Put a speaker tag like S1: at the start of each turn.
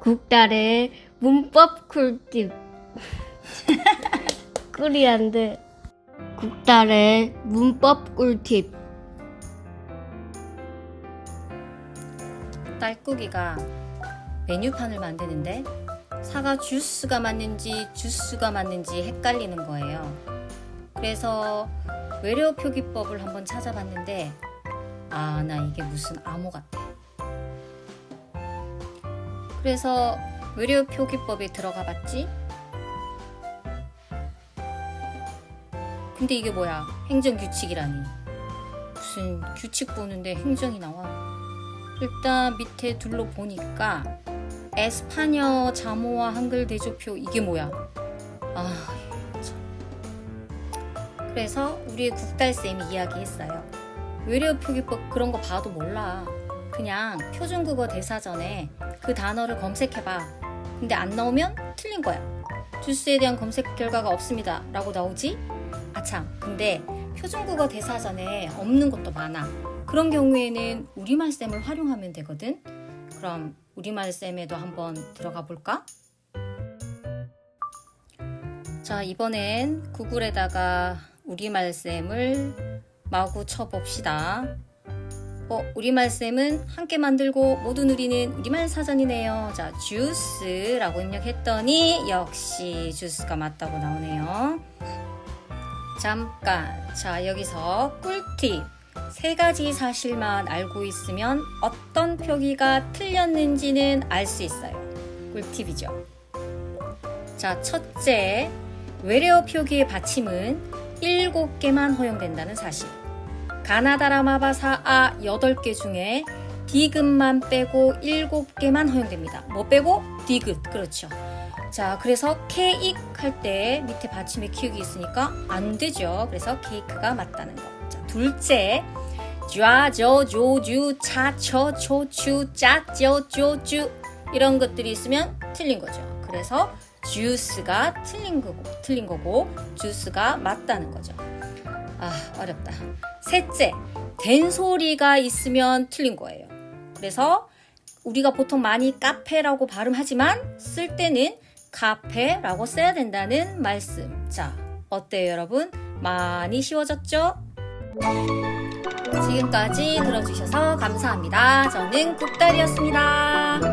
S1: 국달의 문법 꿀팁. 꿀이 안 돼. 국달의 문법 꿀팁.
S2: 딸꾹이가 메뉴판을 만드는데 사과 주스가 맞는지 주스가 맞는지 헷갈리는 거예요. 그래서 외래어 표기법을 한번 찾아봤는데 아, 나 이게 무슨 암호 같아. 그래서 외래어 표기법에 들어가 봤지? 근데 이게 뭐야? 행정 규칙이라니. 무슨 규칙 보는데 행정이 나와. 일단 밑에 둘러보니까 에스파녀 자모와 한글 대조표 이게 뭐야? 아, 참. 그래서 우리 국달쌤이 이야기했어요. 외래어 표기법 그런 거 봐도 몰라. 그냥 표준국어 대사전에 그 단어를 검색해봐. 근데 안 나오면 틀린 거야. 주스에 대한 검색 결과가 없습니다. 라고 나오지? 아참, 근데 표준국어 대사전에 없는 것도 많아. 그런 경우에는 우리말 쌤을 활용하면 되거든. 그럼 우리말 쌤에도 한번 들어가 볼까? 자, 이번엔 구글에다가 우리말 쌤을 마구 쳐봅시다. 어, 우리말 쌤은 함께 만들고 모두 누리는 우리말 사전이네요. 자, 주스라고 입력했더니 역시 주스가 맞다고 나오네요. 잠깐. 자, 여기서 꿀팁. 세 가지 사실만 알고 있으면 어떤 표기가 틀렸는지는 알 수 있어요. 꿀팁이죠. 자, 첫째. 외래어 표기의 받침은 7개만 허용된다는 사실. 가나다라 마바사 아 8개 중에 디귿만 빼고 7개만 허용됩니다. 뭐 빼고? 디귿. 그렇죠. 자, 그래서 케익 할 때 밑에 받침에 키읔이 있으니까 안 되죠. 그래서 케이크가 맞다는 거. 자, 둘째. 쥐, 저, 조, 주, 차, 처, 초, 추, 짜, 쩌, 쪼, 쭈 이런 것들이 있으면 틀린 거죠. 그래서 주스가 틀린 거고, 틀린 거고 주스가 맞다는 거죠. 아, 어렵다. 셋째, 된 소리가 있으면 틀린 거예요. 그래서 우리가 보통 많이 카페라고 발음하지만 쓸 때는 카페라고 써야 된다는 말씀. 자, 어때요, 여러분? 많이 쉬워졌죠? 지금까지 들어주셔서 감사합니다. 저는 국달이었습니다.